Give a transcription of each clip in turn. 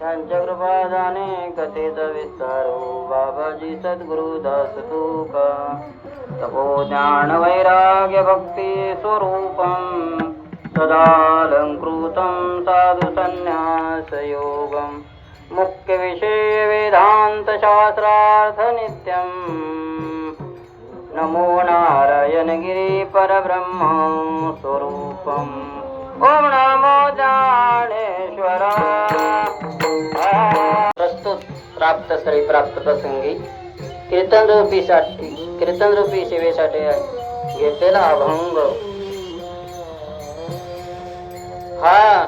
त्यांच्या कृपादाने कथेचा विस्तार. बाबाजी सद्गुरु दास तुका. तपो ज्ञान वैराग्य भक्ती स्वरूपम. सदालंकृतं साधु संन्यासयोगं मुख्यविषये वेदान्तशास्त्रार्थनित्यं नमो नारायणगिरिपरब्रह्मस्वरूपम् ओम नमो ज्ञानेश्वरा प्रस्तुत प्राप्त श्री प्राप्त प्रसंगी कीर्तन रूपीसाठी कीर्तन रूपी सेवेसाठी घेतलेला अभंग. हा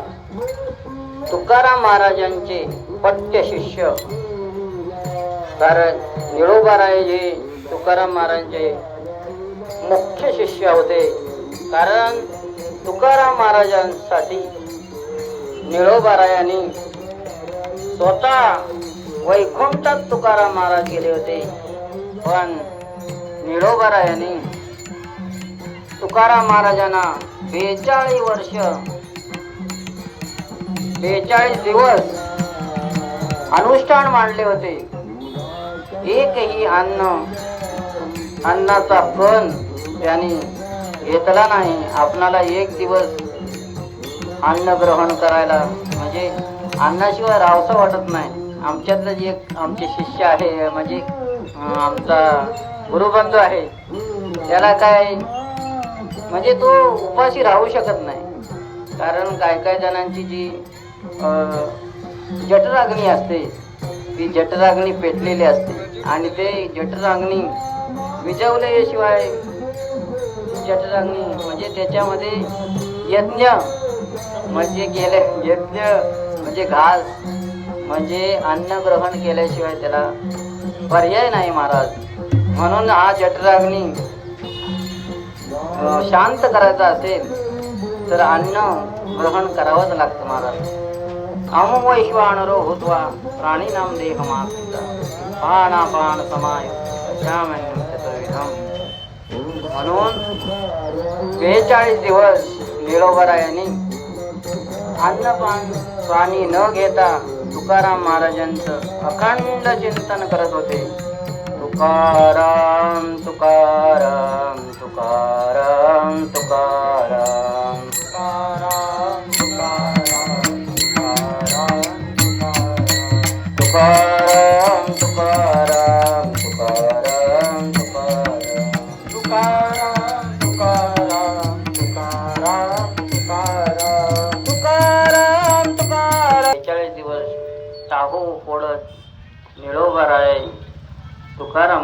तुकाराम महाराजांचे पट्य शिष्य. कारण निळोबाराय जे तुकाराम महाराजांचे मुख्य शिष्य होते. कारण तुकाराम महाराजांसाठी निळोबारायांनी स्वतः वैकुंठात तुकाराम महाराज गेले होते. पण निळोबारायांनी तुकाराम महाराजांना बेचाळीस वर्ष बेचाळीस दिवस अनुष्ठान मांडले होते. एकही अन्न अन्नाचा कण त्यांनी घेतला नाही आपणाला एक दिवस अन्न ग्रहण करायला म्हणजे अन्नाशिवाय राहावसं वाटत नाही. आमच्यातलं जे एक आमचे शिष्य आहे म्हणजे आमचा गुरुबंधू आहे त्याला काय म्हणजे तो उपाशी राहू शकत नाही. कारण काय काय जणांची जी अं, जठराग्नी असते ती जठराग्नी पेटलेली असते. आणि ते जठराग्नी विजवल्याशिवाय जठराग्नी म्हणजे त्याच्यामध्ये यज्ञ म्हणजे गेले यज्ञ म्हणजे घास म्हणजे अन्न ग्रहण केल्याशिवाय त्याला पर्याय नाही महाराज. म्हणून हा जठराग्नी शांत करायचा असेल तर अन्न ग्रहण करावंच लागतं महाराज. अमो वैश्वानरो नाम देह देहमात्रिता पानापान समाय श्याम चतुर्विधम म्हणून बेचाळीस दिवस निळोबरायांनी अन्नपान पाणी न घेता तुकाराम महाराजांचं अखंड चिंतन करत होते. तुकाराम तुकाराम तुकाराम तुकाराम तुकाराम.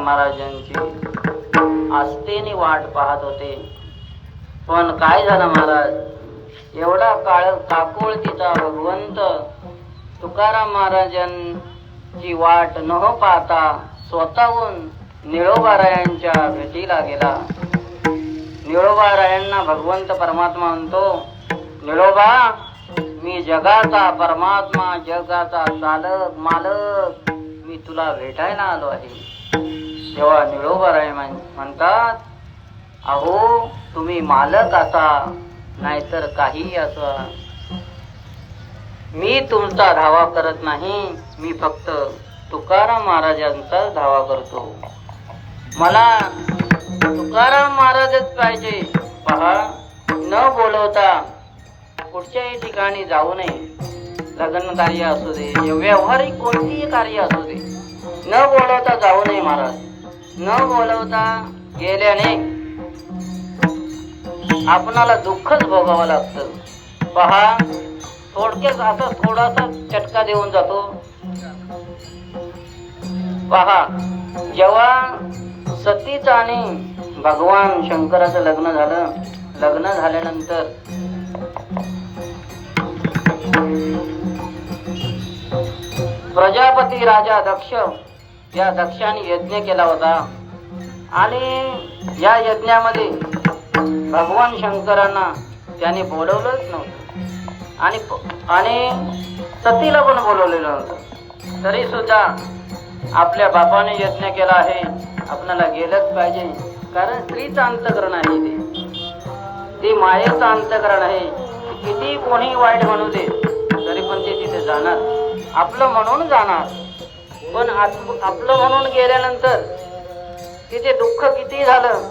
महाराजांची आस्थेने वाट पाहत होते. पण काय झालं महाराज? एवढा काळ काकोळतीचा भगवंत तुकाराम महाराजांची वाट न पाहता स्वतःहून निळोबारायांच्या भेटीला गेला. निळोबारायांना भगवंत परमात्मा म्हणतो निळोबा मी जगाचा परमात्मा जगाचा चालक मालक मी तुला भेटायला आलो आहे. तेव्हा निळोबाराय म्हण- म्हणतात अहो तुम्ही मालक असा नाहीतर काही असा. मी तुमचा धावा करत नाही मी फक्त तुकाराम महाराजांचा धावा करतो. मला तुकाराम महाराजच पाहिजे. पहा न बोलवता कुठच्याही ठिकाणी जाऊ नये. लग्न कार्य असू दे व्यवहारिक कोणतीही कार्य असू दे. न बोलवता जाऊ नये महाराज. न बोलवता गेल्याने आपणाला दुःखच भोगावं लागतं. पहा थोडक्यात असा थोडासा चटका देऊन जातो. पहा जेव्हा सतीचं आणि भगवान शंकराचं लग्न झालं लग्न झाल्यानंतर प्रजापती राजा दक्ष या दक्षाने यज्ञ केला होता. आणि या यज्ञामध्ये भगवान शंकरांना त्याने बोलवलंच नव्हतं. आणि प- आणि सतीला पण बोलवलेलं नव्हतं. तरी सुद्धा आपल्या बापाने यज्ञ केला आहे. आपल्याला गेलंच पाहिजे. कारण स्त्रीचं अंतकरण आहे ते. ते मायेचं अंतकरण आहे. किती कोणी वाईट म्हणू दे तरी पण ते तिथे जाणार. आपलं म्हणून जाणार. पण आपलं म्हणून गेल्यानंतर तिथे दुःख किती झालं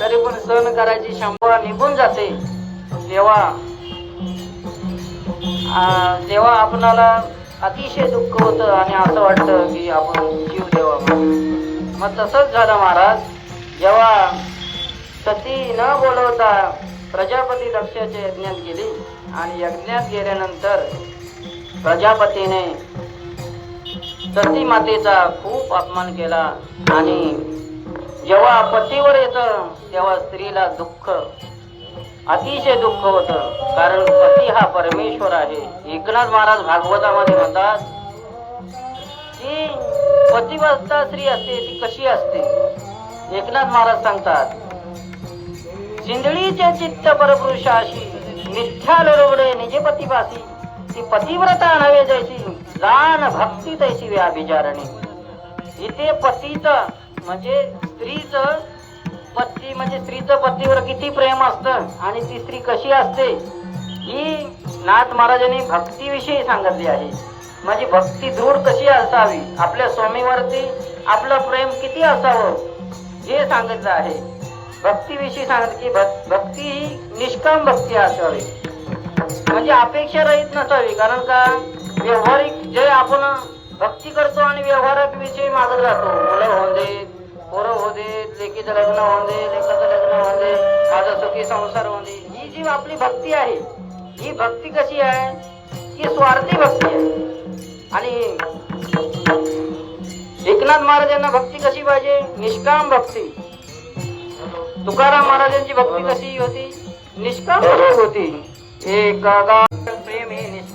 तरी पण सहन करायची क्षमता निघून जाते. तेव्हा जेव्हा आपणाला अतिशय दुःख होतं आणि असं वाटतं की आपण जीव देवा. मग तसंच झालं महाराज. जेव्हा सती न बोलवता प्रजापती दक्षाच्या यज्ञात गेली आणि यज्ञात गेल्यानंतर प्रजापतीने सती मातेचा खूप अपमान केला. आणि जेव्हा पतीवर येतं तेव्हा स्त्रीला दुःख अतिशय दुःख होतं. कारण पती हा परमेश्वर आहे. एकनाथ महाराज भागवतामध्ये म्हणतात की पतिवस्था स्त्री असते ती कशी असते? एकनाथ महाराज सांगतात सिंधळीचे चित्त परपुरुषाशी मिथ्या लोरवडे निजपतीपासी ती पतिव्रता नव्हे जायची. जाण भक्ती तैसी व्याभिचारणी इथे पतीचं म्हणजे स्त्रीचं पती म्हणजे स्त्रीचं पतीवर किती प्रेम असतं आणि ती स्त्री कशी असते ही नाथ महाराजांनी भक्तीविषयी सांगितली आहे. म्हणजे भक्ती दृढ कशी असावी आपल्या स्वामीवरती आपलं प्रेम किती असावं हे सांगितलं आहे. भक्तीविषयी सांगत की भक्ती ही निष्काम भक्ती असावी. म्हणजे अपेक्षा रहित नसावी कारण का? व्यवहारिक जे आपण भक्ती करतो आणि व्यवहारात विषयी मागत राहतो. मुलं होऊन दे पोरं होऊ दे लेकीचं लग्न होऊन दे लेकाचं लग्न होऊन दे माझा सुखी संसार होऊन दे. ही जी आपली भक्ती आहे ही भक्ती कशी आहे? ही स्वार्थी भक्ती आहे. आणि एकनाथ महाराजांना भक्ती कशी पाहिजे? निष्काम भक्ती. तुकाराम महाराजांची भक्ती कशी होती? निष्काम होती. एक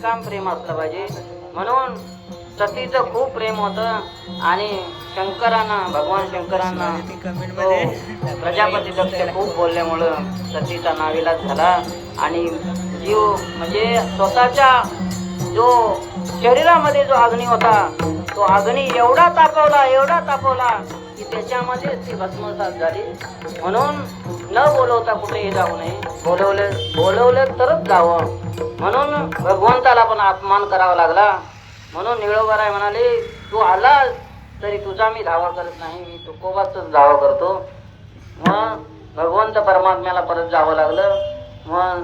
निष्काम प्रेम असलं पाहिजे. म्हणून सतीचं खूप प्रेम होतं आणि शंकरांना भगवान शंकरांना तो प्रजापती दक्ष खूप बोलल्यामुळं सतीचा नाविलाज झाला. आणि जीव म्हणजे स्वतःच्या जो शरीरामध्ये जो अग्नी होता तो अग्नी एवढा तापवला एवढा तापवला की त्याच्यामध्ये ती भस्मसात झाली म्हणून न बोलवता कुठेही जाऊ नये. बोलवले बोलवले तरच जावं. म्हणून भगवंताला पण अपमान करावा लागला. म्हणून निळोबराय म्हणाले तू आला तरी तुझा मी धावा करत नाही. मी तुकोबाचाच धावा करतो. मग भगवंत परमात्म्याला परत जावं लागलं. मग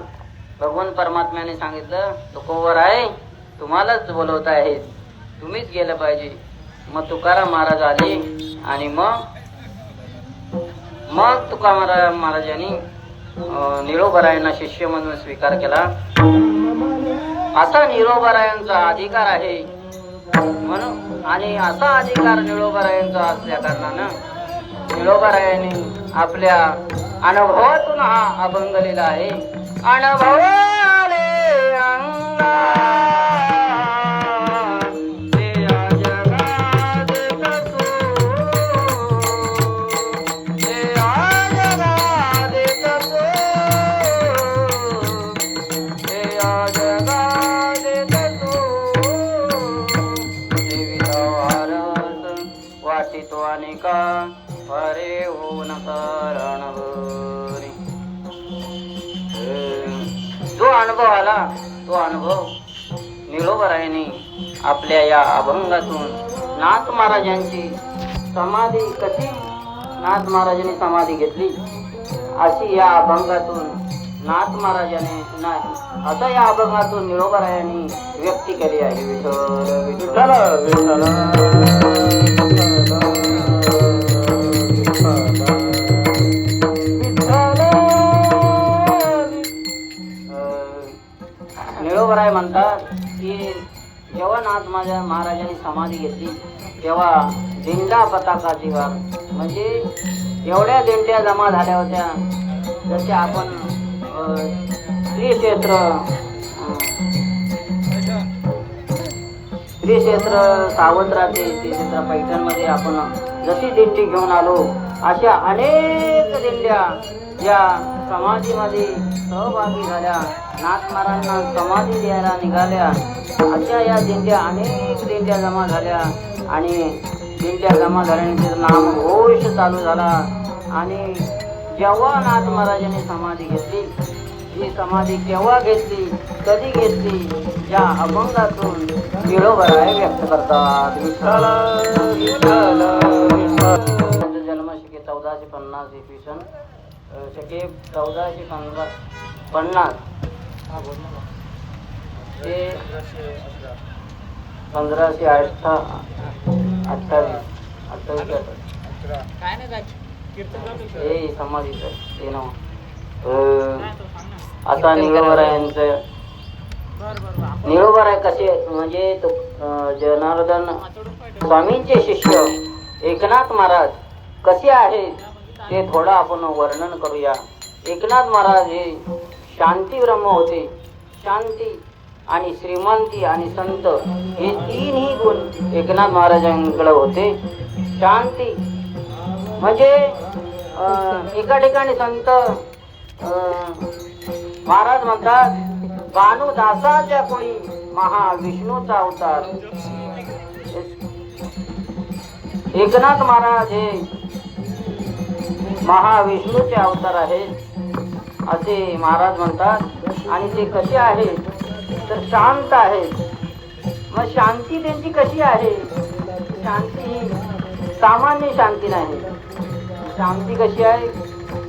भगवंत परमात्म्याने सांगितलं तुकोबर आहे तुम्हालाच बोलवत आहे तुम्हीच गेलं पाहिजे. मग तुकाराम महाराज आले. आणि मग मग तुकाराम महाराजांनी अं, निळोबरायांना शिष्य म्हणून स्वीकार केला. असा निळोबरायांचा अधिकार आहे म्हणून आणि असा अधिकार निळोबरायांचा असल्या कारणानं निळोबरायांनी आपल्या अनुभवातून हा अभंग लिहिला आहे. अनुभव तो अनेका परे होऊन कारणवरी जो अनुभव आला तो अनुभव निळोबरायने आपल्या या अभंगातून. नाथ महाराजांची समाधी कशी? नाथ महाराजांनी समाधी घेतली? अशी या अभंगातून नाथ महाराजाने नाही असं या अभंगातून निळोबरायांनी व्यक्ती केली आहे. विठ्ठल विठ्ठल. समाधी घेतली. तेव्हा दिंडा पताका वार म्हणजे एवढ्या दिंड्या जमा झाल्या होत्या जसे आपण श्रीक्षेत्र श्रीक्षेत्र राहते श्री सावंतराचे पैठणमध्ये आपण जशी दिंडी घेऊन आलो अशा अनेक दिंड्या या समाधीमध्ये सहभागी झाल्या. नाथमारांना समाधी द्यायला निघाल्या. अशा या दिंड्या अनेक दिंड्या जमा झाल्या आणि दिंड्या जमा झाल्यानंतर नामघोष चालू झाला आणि जेव्हा नाथ महाराजांनी समाधी घेतली ही समाधी केव्हा घेतली कधी घेतली या अभंगातून विळोबराय व्यक्त करतात. विठ्ठल विठ्ठल विठ्ठल. पन्नास इसवी सन शके चौदाशे पन्नास पन्नास. ते पंधराशे अठ्ठा अठ्ठावीस अठ्ठावीस हे समाधीचं ते. नाव. आता निळवरायांचं निळोबराय कसे म्हणजे तो जनार्दन स्वामींचे शिष्य एकनाथ महाराज कसे आहेत? ते थोडं आपण वर्णन करूया. एकनाथ महाराज हे शांती ब्रह्म होते. शांती आणि श्रीमंती आणि संत हे तीनही गुण एकनाथ महाराजांकडे होते. शांती म्हणजे एका ठिकाणी संत महाराज म्हणतात बानुदासाच्या कोणी महाविष्णूचा अवतार. एकनाथ महाराज हे महाविष्णूचे अवतार आहेत असे महाराज म्हणतात. आणि ते कसे आहेत तर शांत आहेत मग शांती त्यांची कशी आहे? शांती सामान्य शांती नाही. शांती कशी आहे?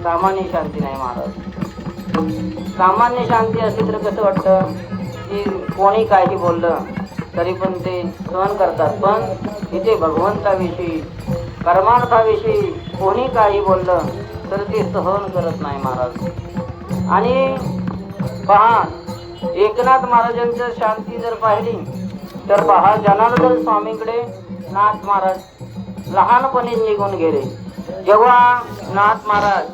सामान्य शांती नाही महाराज. सामान्य शांती असली तर कसं वाटतं? की कोणी काही बोललं तरी पण ते सहन करतात. पण इथे भगवंताविषयी परमार्थाविषयी कोणी काही बोललं तर ते सहन करत नाही महाराज. आणि पहा एकनाथ महाराजांच्या शांती जर पाहिली तर पहा जनार्दन स्वामीकडे नाथ महाराज लहानपणी निघून गेले. जेव्हा नाथ महाराज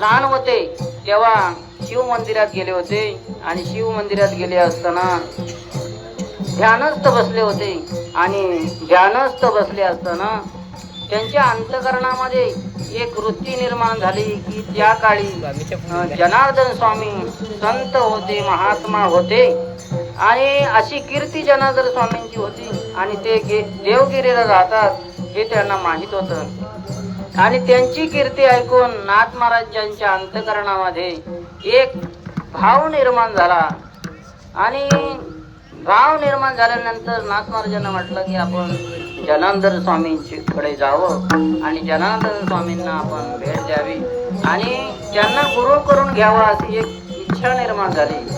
लहान होते तेव्हा शिव मंदिरात गेले होते. आणि शिव मंदिरात गेले असताना ध्यानस्थ बसले होते. आणि ध्यानस्थ बसले असताना त्यांच्या अंतकरणामध्ये एक वृत्ती निर्माण झाली की त्या काळी जनार्दन स्वामी संत होते महात्मा होते. आणि अशी कीर्ती जनार्दन स्वामींची होती आणि ते गे देवगिरीला राहतात हे त्यांना माहीत होतं. आणि त्यांची कीर्ती ऐकून नाथ महाराजांच्या अंतकरणामध्ये एक भाव निर्माण झाला. आणि भाव निर्माण झाल्यानंतर नाथ महाराजांना म्हटलं की आपण जनार्दन स्वामींकडे जावं आणि जनार्दन स्वामींना आपण भेट द्यावी. आणि त्यांना गुरु करून घ्यावा अशी एक इच्छा निर्माण झाली.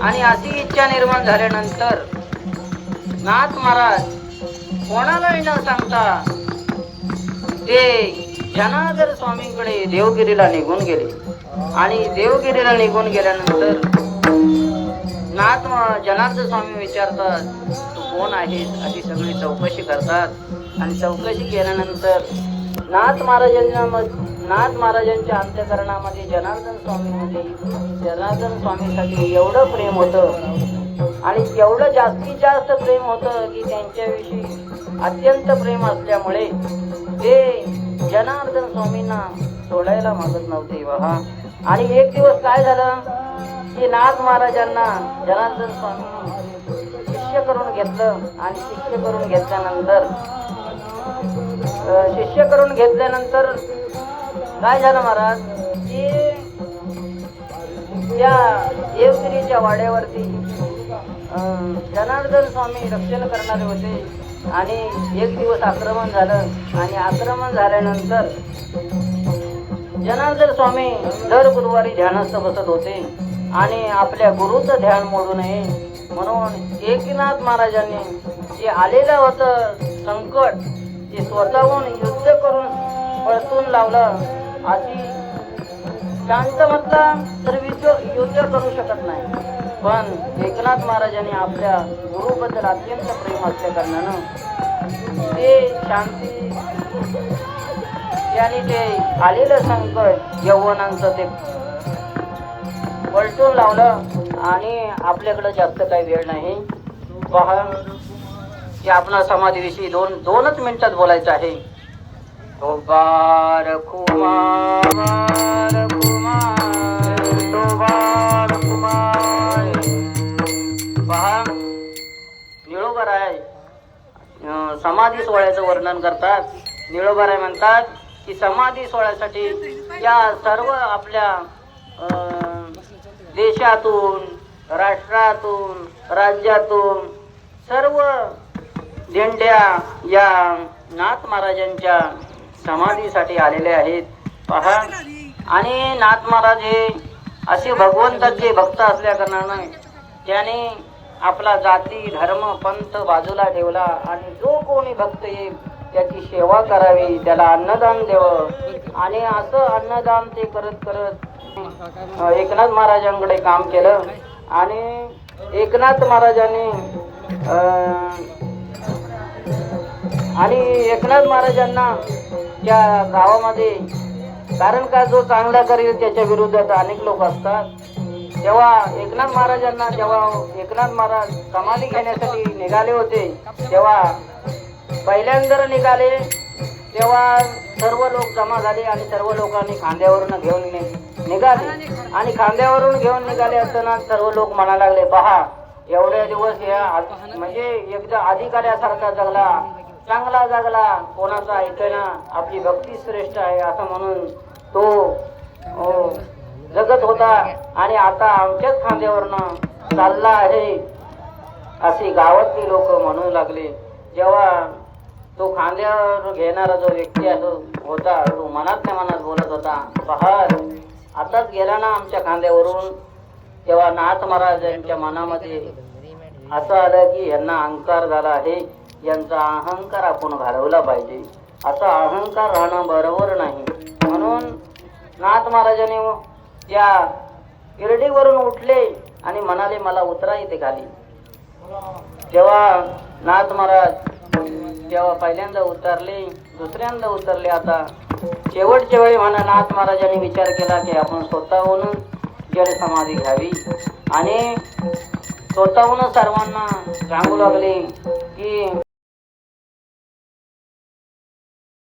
आणि अशी इच्छा निर्माण झाल्यानंतर नाथ महाराज कोणालाही न सांगता ते जनार्दन स्वामींकडे देवगिरीला निघून गेले. आणि देवगिरीला निघून गेल्यानंतर नाथ म- जनार्दन स्वामी विचारतात कोण आहेत अशी सगळी चौकशी करतात. आणि चौकशी केल्यानंतर नाथ महाराजांना मग- नाथ महाराजांच्या अंत्यकरणामध्ये जनार्दन स्वामीमध्ये जनार्दन स्वामीसाठी एवढं प्रेम होतं. आणि एवढं जास्तीत जास्त प्रेम होतं की त्यांच्याविषयी अत्यंत प्रेम असल्यामुळे ते जनार्दन स्वामींना सोडायला मागत नव्हते बघा आणि एक दिवस काय झालं? की नाथ महाराजांना जनार्दन स्वामी शिष्य करून घेतलं आणि शिष्य करून घेतल्यानंतर शिष्य करून घेतल्यानंतर काय झालं महाराज? की त्या देवगिरीच्या वाड्यावरती जनार्दन स्वामी रक्षण करणारे होते आणि एक दिवस आक्रमण झालं आणि आक्रमण झाल्यानंतर जनार्दन स्वामी दर गुरुवारी ध्यानस्थ बसत होते आणि आपल्या गुरुचं ध्यान मोडू नये म्हणून एकनाथ महाराजांनी जे आलेलं होतं संकट ते स्वतःहून युद्ध करून परतून लावलं. अशी शांत म्हटला तर युद्ध युद्ध करू शकत नाही. पण एकनाथ महाराजांनी आपल्या गुरुबद्दल अत्यंत प्रेम असल्या कारणानं ते शांती त्याने ते आलेलं संकट यवनांचं ते पलटून लावलं. आणि आपल्याकडं जास्त काही वेळ नाही. पहा की आपणा समाधीविषयी दोन दोनच मिनिटात बोलायचं आहे. तो बार कुमार कुमार. तो बार कुमार पहा निळोबराय समाधी सोहळ्याचं वर्णन करतात. निळोबराय म्हणतात की समाधी सोहळ्यासाठी या सर्व आपल्या अं, देशातून राष्ट्रातून राज्यातून सर्व दिंड्या या नाथ महाराजांच्या समाधीसाठी आलेले आहेत. पहा. आणि नाथ महाराज हे असे भगवंताचे भक्त असल्या कारणानं त्याने आपला जाती धर्म पंथ बाजूला ठेवला आणि जो कोणी भक्त येईल त्याची सेवा करावी त्याला अन्नदान द्यावं. आणि असं अन्नदान ते करत करत एकनाथ महाराजांकडे काम केलं आणि एकनाथ महाराजांनी आणि एकनाथ महाराजांना त्या गावामध्ये कारण का जो चांगला करेल त्याच्या विरोधात अनेक लोक असतात. जेव्हा एकनाथ महाराजांना जेव्हा एकनाथ महाराज समाधी घेण्यासाठी निघाले होते. तेव्हा पहिल्यांदा निघाले तेव्हा सर्व लोक जमा झाले आणि सर्व लोकांनी खांद्यावरून घेऊन नि- निघाले. आणि खांद्यावरून घेऊन निघाले असताना सर्व लोक म्हणा लागले पहा एवढे दिवस या म्हणजे एकदा अधिकाऱ्यासारखा जगला चांगला जगला कोणाचा ऐकेना आपली भक्ती श्रेष्ठ आहे असं म्हणून तो हो, जगत होता. आणि आता आमच्याच खांद्यावरनं चालला आहे असे गावातली लोक म्हणू लागले. जेव्हा तो खांद्यावर घेणारा जो व्यक्ती असो होता तो मनातल्या मनात बोलत होता. पहा आताच गेला ना आमच्या खांद्यावरून तेव्हा नाथ महाराजांच्या मनामध्ये असं आलं की यांना अहंकार झाला आहे यांचा अहंकार आपण घालवला पाहिजे. असा अहंकार राहणं बरोबर नाही. म्हणून नाथ महाराजांनी त्या गिरडीवरून उठले आणि म्हणाले मला उतरा इथे खाली. तेव्हा नाथ महाराज तेव्हा पहिल्यांदा उतरले दुसऱ्यांदा उतरले आता शेवटच्या वेळी म्हणा नाथ महाराजांनी विचार केला की आपण स्वतःहून जड समाधी घ्यावी आणि स्वतःहूनच सर्वांना सांगू लागले की